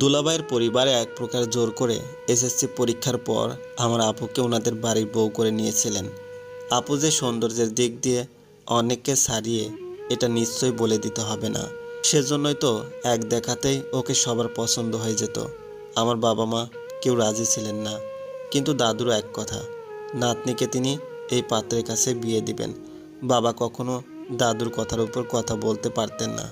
দুলাভাইয়ের পরিবারে এক প্রকার জোর করে এসএসসি পরীক্ষার পর আমার আপুকে ওনাদের বাড়ির বউ করে নিয়েছিলেন। আপু যে সৌন্দর্যের দিক দিয়ে অনেককে সারিয়ে এটা নিশ্চয়ই বলে দিতে হবে না। সেজন্যই তো এক দেখাতেই ওকে সবার পছন্দ হয়ে যেত। আমার বাবা মা কেউ রাজি ছিলেন না। কিন্তু দাদুরও এক কথা, নাতনিকে তিনি এই পাত্রের কাছে বিয়ে দিবেন। বাবা কখনো দাদুর কথার উপর কথা বলতে পারতেন না।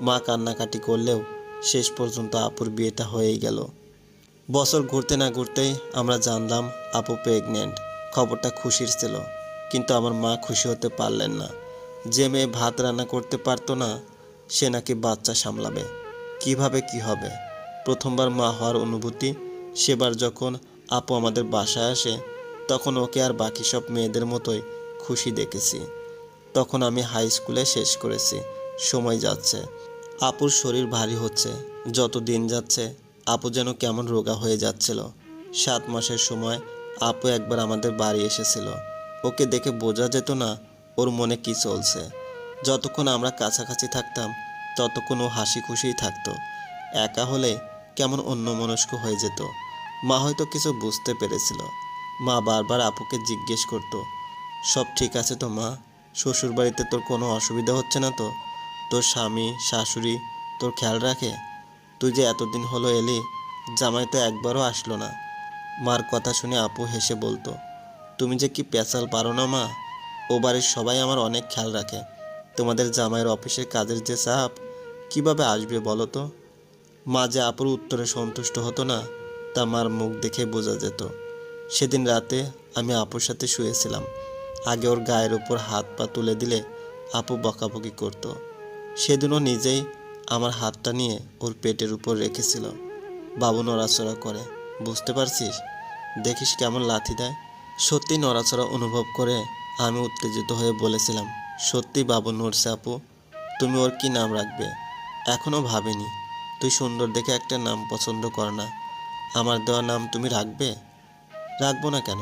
মা কান্নাকাটি করলেও শেষ পর্যন্ত আপুর বিয়েটা হয়েই গেল। বছর ঘুরতে না ঘুরতেই আমরা জানলাম আপু প্রেগনেন্ট খবরটা খুশির ছিল। কিন্তু আমার মা খুশি হতে পারলেন না। যে মেয়ে ভাত রান্না করতে পারতো না, সে নাকি বাচ্চা সামলাবে। কীভাবে কি হবে? প্রথমবার মা হওয়ার অনুভূতি, সেবার যখন আপু আমাদের বাসায় আসে, তখন ওকে আর বাকি সব মেয়েদের মতোই খুশি দেখেছি। তখন আমি হাই স্কুলে শেষ করেছি। সময় যাচ্ছে। আপুর শরীর ভারী হচ্ছে। যত দিন যাচ্ছে, আপু যেন কেমন রোগা হয়ে যাচ্ছিল। সাত মাসের সময় আপু একবার আমাদের বাড়ি এসেছিল। ওকে দেখে বোঝা যেত না ওর মনে কি চলছে। যতক্ষণ আমরা কাছাকাছি থাকতাম, ততক্ষণ ও হাসি খুশিই থাকতো। একা হলে কেমন অন্যমনস্ক হয়ে যেত। মা হয়তো কিছু বুঝতে পেরেছিল। মা বারবার আপুকে জিজ্ঞেস করতো, সব ঠিক আছে তো মা? শ্বশুরবাড়িতে তোর কোনো অসুবিধা হচ্ছে না তো? তোর স্বামী, শাশুড়ি তোর খেয়াল রাখে? তুই যে এতদিন হলো এলি, জামাই তো একবারও আসলো না। মার কথা শুনে আপু হেসে বলতো, তুমি যে কি পেঁচাল পারো না মা? ও বাড়ির সবাই আমার অনেক খেয়াল রাখে। তোমাদের জামাইয়ের অফিসের কাজের যে চাপ, কীভাবে আসবে বলো তো? মা যে আপুর উত্তরে সন্তুষ্ট হতো না, তা মার মুখ দেখে বোঝা যেত। সেদিন রাতে আমি আপুর সাথে শুয়েছিলাম। আগে ওর গায়ের উপর হাত পা তুলে দিলে আপু বকাবকি করতো। সেদিনও নিজেই আমার হাতটা নিয়ে ওর পেটের উপর রেখেছিল। বাবু নড়াচড়া করে, বুঝতে পারছিস? দেখিস কেমন লাথি দেয়? সত্যি নড়াচড়া অনুভব করে আমি উত্তেজিত হয়ে বলেছিলাম, সত্যি বাবু নড়ছে আপু, তুমি ওর কি নাম রাখবে? এখনও ভাবিনি, তুই সুন্দর দেখে একটা নাম পছন্দ কর না। আমার দেওয়া নাম তুমি রাখবে? রাখব না কেন?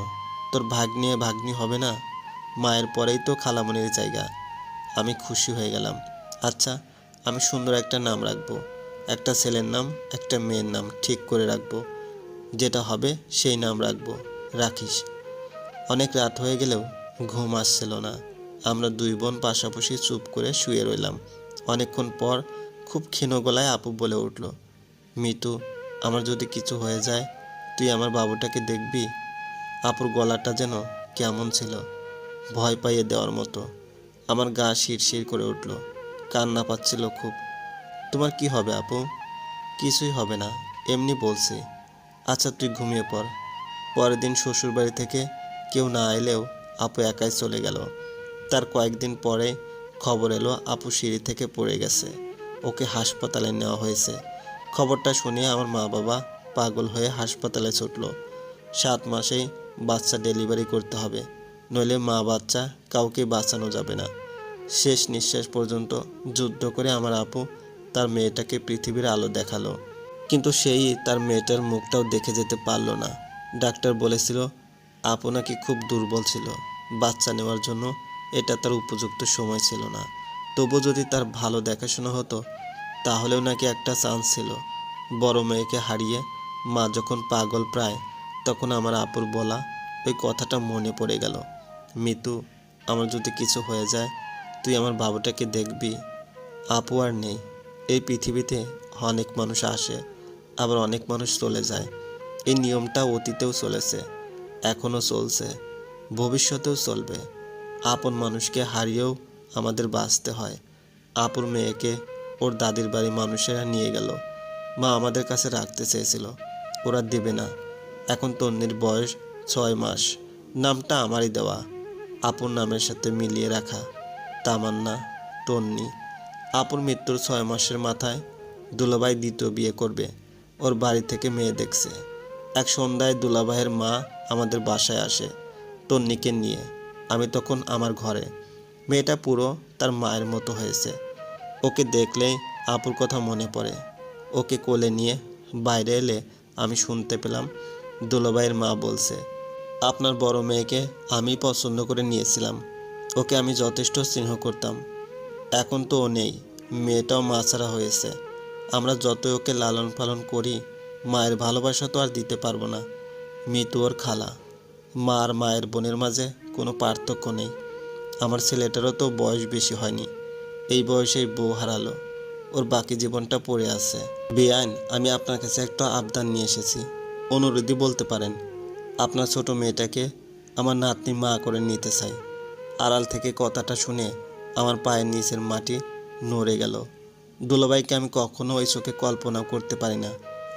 তোর ভাগ্নি ভাগ্নি হবে না? মায়ের পরেই তো খালামনির জায়গা। আমি খুশি হয়ে গেলাম। আচ্ছা আমি সুন্দর একটা নাম রাখব। একটা ছেলের নাম, একটা মেয়ের নাম ঠিক করে রাখব। যেটা হবে, সেই নাম রাখব। রাখিস। অনেক রাত হয়ে গেলেও ঘুম আসছিল না। আমরা দুই বোন পাশাপাশি চুপ করে শুয়ে রইলাম। অনেকক্ষণ পর খুব ক্ষীণ গলায় আপু বলে উঠল, মিতু, আমার যদি কিছু হয়ে যায়, তুই আমার বাবুটাকে দেখবি? আপুর গলাটা যেন কেমন ছিল। ভয় পাইয়ে দেওয়ার মতো। আমার গা শিরশির করে উঠল। কান্না পাচ্ছিল খুব। তোমার কি হবে, আপু? কিছুই হবে না, এমনি বলছি। আচ্ছা তুই ঘুমিয়ে পড়। পরের দিন শ্বশুরবাড়ি থেকে কেউ না এলেও আপু একাই চলে গেল। তার কয়েকদিন পরে খবর এলো আপু সিঁড়ি থেকে পড়ে গেছে। ওকে হাসপাতালে নেওয়া হয়েছে। খবরটা শুনে আমার মা বাবা পাগল হয়ে হাসপাতালে ছুটলো। সাত মাসেই বাচ্চা ডেলিভারি করতে হবে। নইলে মা বাচ্চা কাউকে বাঁচানো যাবে না। শেষ নিঃশ্বাস পর্যন্ত যুদ্ধ করে আমার আপু তার মেয়েটাকে পৃথিবীর আলো দেখাল। কিন্তু সেই তার মেয়েটার মুখটাও দেখে যেতে পারল না। ডাক্তার বলেছিল, আপু নাকি খুব দুর্বল ছিল। বাচ্চা নেওয়ার জন্য এটা তার উপযুক্ত সময় ছিল না। তবু যদি তার ভালো দেখাশোনা হতো, তাহলেও নাকি একটা চান্স ছিল। বড় মেয়েকে হারিয়ে মা যখন পাগল প্রায়, তখন আমার আপুর বলা ওই কথাটা মনে পড়ে গেল। মিতু, আমার যদি কিছু হয়ে যায় তুই আমার বাবুটাকে দেখবি। আপু আর নেই। এই পৃথিবীতে অনেক মানুষ আসে, আবার অনেক মানুষ চলে যায়। এই নিয়মটা অতীতেও চলেছে, এখনও চলছে, ভবিষ্যতেও চলবে। আপন মানুষকে হারিয়েও আমাদের বাঁচতে হয়। আপুর মেয়েকে ওর দাদির বাড়ি মানুষেরা নিয়ে গেল। মা আমাদের কাছে রাখতে চেয়েছিল, ওরা দেবে না। এখন তন্নির বয়স ছয় মাস, নামটা আমারই দেওয়া। আপুর নামের সাথে মিলিয়ে রাখা। তামান্না, টন্নি, আপুর মৃত্যুর ছয় মাসের মাথায় দুলাভাই দ্বিতীয় বিয়ে করবে। ওর বাড়ি থেকে মেয়ে দেখছে। এক সন্ধ্যায় দুলাভাইয়ের মা আমাদের বাসায় আসে তন্নিকে নিয়ে। আমি তখন আমার ঘরে। মেয়েটা পুরো তার মায়ের মতো হয়েছে। ওকে দেখলেই আপুর কথা মনে পড়ে। ওকে কোলে নিয়ে বাইরে এলে আমি শুনতে পেলাম দুলাভাইয়ের মা বলছে, আপনার বড় মেয়েকে আমি পছন্দ করে নিয়েছিলাম। ওকে আমি যথেষ্ট স্নেহ করতাম। এখন তো ও নেই, মেয়েটাও মাছাড়া হয়েছে। আমরা যতই ওকে লালন পালন করি, মায়ের ভালোবাসা তো আর দিতে পারব না। মৃত্যু ওর খালা। মা আর মায়ের বোনের মাঝে কোনো পার্থক্য নেই। আমার ছেলেটারও তো বয়স বেশি হয়নি। এই বয়সেই বউ হারালো। ওর বাকি জীবনটা পড়ে আছে। বেআইন, আমি আপনার কাছে একটা আবদান নিয়ে এসেছি। অনুরোধই বলতে পারেন, আপনার ছোট মেয়েটাকে আমার নাতনি মা করে নিতে চাই। আড়াল থেকে কথাটা শুনে আমার পায়ের নিচের মাটি নড়ে গেল। দুলাভাইকে আমি কখনো ওই চোখে কল্পনা করতে পারি না।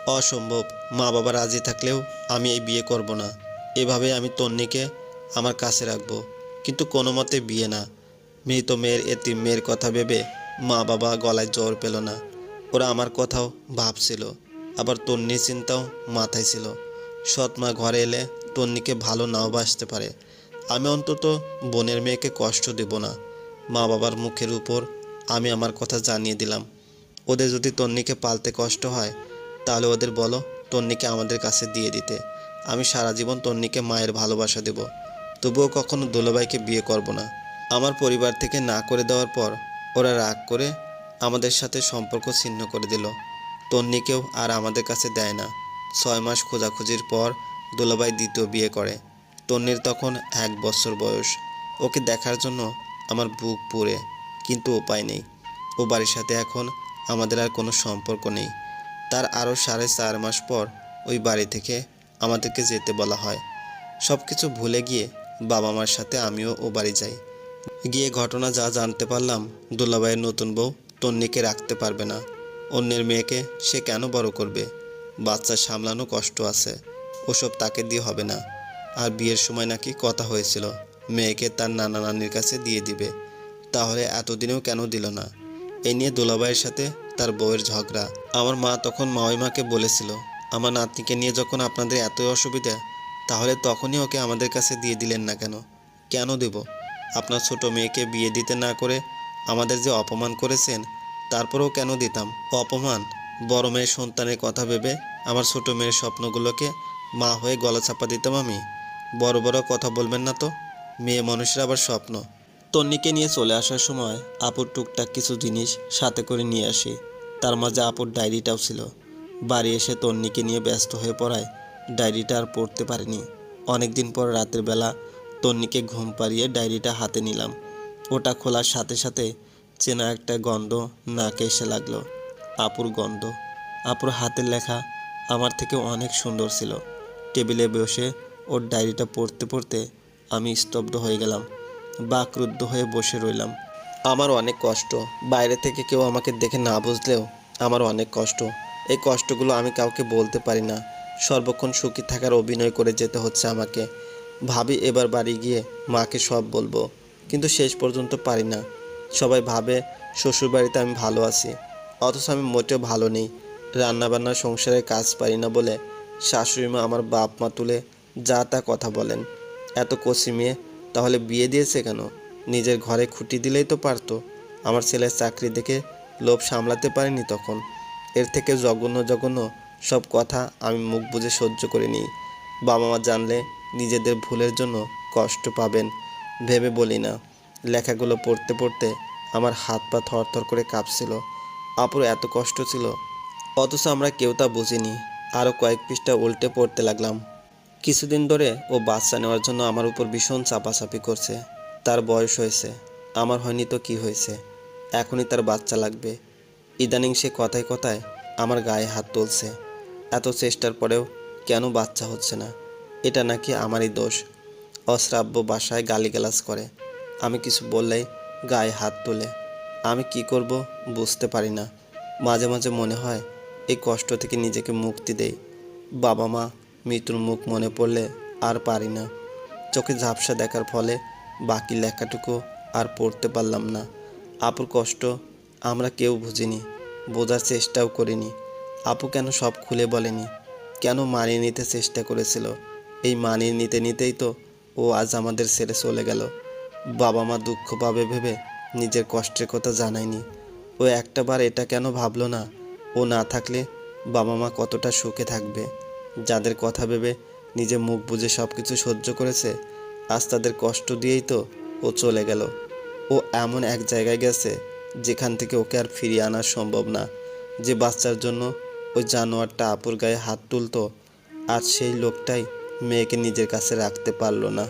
অসম্ভব মা বাবা রাজি থাকলেও আমি এই বিয়ে করব না। এভাবে আমি তন্নিকে আমার কাছে রাখব, কিন্তু কোনো মতে বিয়ে না। মৃত মেয়ের এতি মেয়ের কথা ভেবে মা বাবা গলায় জ্বর পেল না। ওরা আমার কথাও ভাবছিল, আবার তন্নির চিন্তাও মাথায় ছিল। সৎ মা ঘরে এলে তন্নিকে ভালো নাও বাসতে পারে। আমি অন্তত বোনের মেয়েকে কষ্ট দেব না। মা বাবার মুখের উপর আমি আমার কথা জানিয়ে দিলাম। ওদের যদি তন্নিকে পালতে কষ্ট হয়, তাহলে ওদের বলো তন্নিকে আমাদের কাছে দিয়ে দিতে। আমি সারা জীবন তন্নিকে মায়ের ভালোবাসা দেব। তবুও কখনো দুলাভাইকে বিয়ে করব না। আমার পরিবার থেকে না করে দেওয়ার পর ওরা রাগ করে আমাদের সাথে সম্পর্ক ছিন্ন করে দিল। তন্নিকেও আর আমাদের কাছে দেয় না। ছয় মাস খোঁজাখুঁজির পর দুলাভাই দ্বিতীয় বিয়ে করে। তন্নির তখন এক বছর বয়স। ওকে দেখার জন্য আমার বুক পুড়ে, কিন্তু উপায় নেই। ও বাড়ির সাথে এখন আমাদের আর কোনো সম্পর্ক নেই। তার আরও সাড়ে চার মাস পর ওই বাড়ি থেকে আমাদেরকে যেতে বলা হয়। সব কিছু ভুলে গিয়ে বাবা মার সাথে আমিও ও বাড়ি যাই। গিয়ে ঘটনা যা জানতে পারলাম, দুলাভাইয়ের নতুন বউ তন্নিকে রাখতে পারবে না। অন্যের মেয়েকে সে কেন বড় করবে? বাচ্চা সামলানো কষ্ট আছে, ওসব তাকে দিয়ে হবে না। আর বিয়ের সময় নাকি কথা হয়েছিল। মেয়েকে তার নানা নানির কাছে দিয়ে দিবে। তাহলে এতদিনেও কেন দিল না? এ নিয়ে দুলাভাইয়ের সাথে তার বউয়ের ঝগড়া। আমার মা তখন মাওইমাকে বলেছিল, আমার নাতনিকে নিয়ে যখন আপনাদের এতই অসুবিধা, তাহলে তখনই ওকে আমাদের কাছে দিয়ে দিলেন না কেন? কেন দেব? আপনার ছোট মেয়েকে বিয়ে দিতে না করে আমাদের যে অপমান করেছেন, তারপরেও কেন দিতাম? অপমান? বড় মেয়ের সন্তানের কথা ভেবে আমার ছোট মেয়ের স্বপ্নগুলোকে মা হয়ে গলা চাপা দিতাম আমি? বড় বড় কথা বলবেন না তো। মেয়ে মানুষের আবার স্বপ্ন। তন্নিকে নিয়ে চলে আসার সময় আপুর টুকটাক কিছু জিনিস সাথে করে নিয়ে আসি। তার মাঝে আপুর ডায়েরিটাও ছিল। বাড়ি এসে তন্নিকে নিয়ে ব্যস্ত হয়ে পড়ায়। ডায়েরিটা আর পড়তে পারিনি। অনেকদিন পর রাতের বেলা তন্নিকে ঘুম পাড়িয়ে ডায়েরিটা হাতে নিলাম। ওটা খোলার সাথে সাথে চেনা একটা গন্ধ নাকে এসে লাগল। আপুর গন্ধ। আপুর হাতের লেখা আমার থেকে অনেক সুন্দর ছিল। টেবিলে বসে ওর ডায়েরিটা পড়তে পড়তে আমি স্তব্ধ হয়ে গেলাম, বাকরুদ্ধ হয়ে বসে রইলাম। আমার অনেক কষ্ট। বাইরে থেকে কেউ আমাকে দেখে না বুঝলেও আমার অনেক কষ্ট। এই কষ্টগুলো আমি কাউকে বলতে পারি না। সর্বক্ষণ সুখী থাকার অভিনয় করে যেতে হচ্ছে আমাকে। ভাবি এবার বাড়ি গিয়ে মাকে সব বলব, কিন্তু শেষ পর্যন্ত পারি না। সবাই ভাবে, শ্বশুরবাড়িতে আমি ভালো আছি। অথচ আমি মোটেও ভালো নেই। রান্নাবান্না, সংসারের কাজ পারি না বলে শাশুড়ি মা আমার বাপ মা তুলে যা তা কথা বলেন। এত কষি মেয়ে, তাহলে বিয়ে দিয়েছে কেন? নিজের ঘরে খুঁটি দিলেই তো পারতো। আমার ছেলের চাকরি দেখে লোভ সামলাতে পারিনি তখন। এর থেকে জঘন্য জঘন্য সব কথা আমি মুখ বুজে সহ্য করে নিই বাবা মা জানলে নিজেদের ভুলের জন্য কষ্ট পাবেন, ভেবে বলি না। লেখাগুলো পড়তে পড়তে আমার হাত পা থরথর করে কাঁপছিল। আপুর এত কষ্ট ছিল, অথচ আমরা কেউ তা বুঝিনি। আরও কয়েক পৃষ্ঠা উল্টে পড়তে লাগলাম। কিছুদিন ধরে ও বাচ্চা নেওয়ার জন্য আমার উপর ভীষণ চাপাচাপি করছে। তার বয়স হয়েছে। আমার হয়নি তো কি হয়েছে? এখনই তার বাচ্চা লাগবে। ইদানিং সে কথায় কথায় আমার গায়ে হাত তুলছে। এত চেষ্টার পরেও কেন বাচ্চা হচ্ছে না? এটা নাকি আমারই দোষ। অশ্রাব্য বাসায় গালিগালাজ করে। আমি কিছু বললেই গায়ে হাত তোলে। আমি কি করব বুঝতে পারি না। মাঝে মাঝে মনে হয় এই কষ্ট থেকে নিজেকে মুক্তি দেই। বাবা মা মৃত্যুর মুখ মনে পড়লে আর পারি না। চোখে ঝাপসা দেখার ফলে বাকি লেখাটুকু আর পড়তে পারলাম না। আপুর কষ্ট আমরা কেউ বুঝিনি, বোঝার চেষ্টাও করিনি। আপু কেন সব খুলে বলেনি? কেন মানিয়ে নিতে চেষ্টা করেছিল? এই মানিয়ে নিতে নিতেই তো ও আজ আমাদের ছেড়ে চলে গেল। বাবা মা দুঃখ পাবে ভেবে নিজের কষ্টের কথা জানায়নি। ও একটাবার এটা কেন ভাবলো না? ও না থাকলে বাবা মা কতটা সুখে থাকবে? যাদের কথা ভেবে নিজে মুখ বুঝে সব কিছু সহ্য করেছে, আজ তাদের কষ্ট দিয়েই তো ও চলে গেল। ও এমন এক জায়গায় গেছে যেখান থেকে ওকে আর ফিরিয়ে আনা সম্ভব না। যে বাচ্চার জন্য ওই জানোয়ারটা আপুর গায়ে হাত তুলত আর সেই লোকটাই মেয়েকে নিজের কাছে রাখতে পারল না।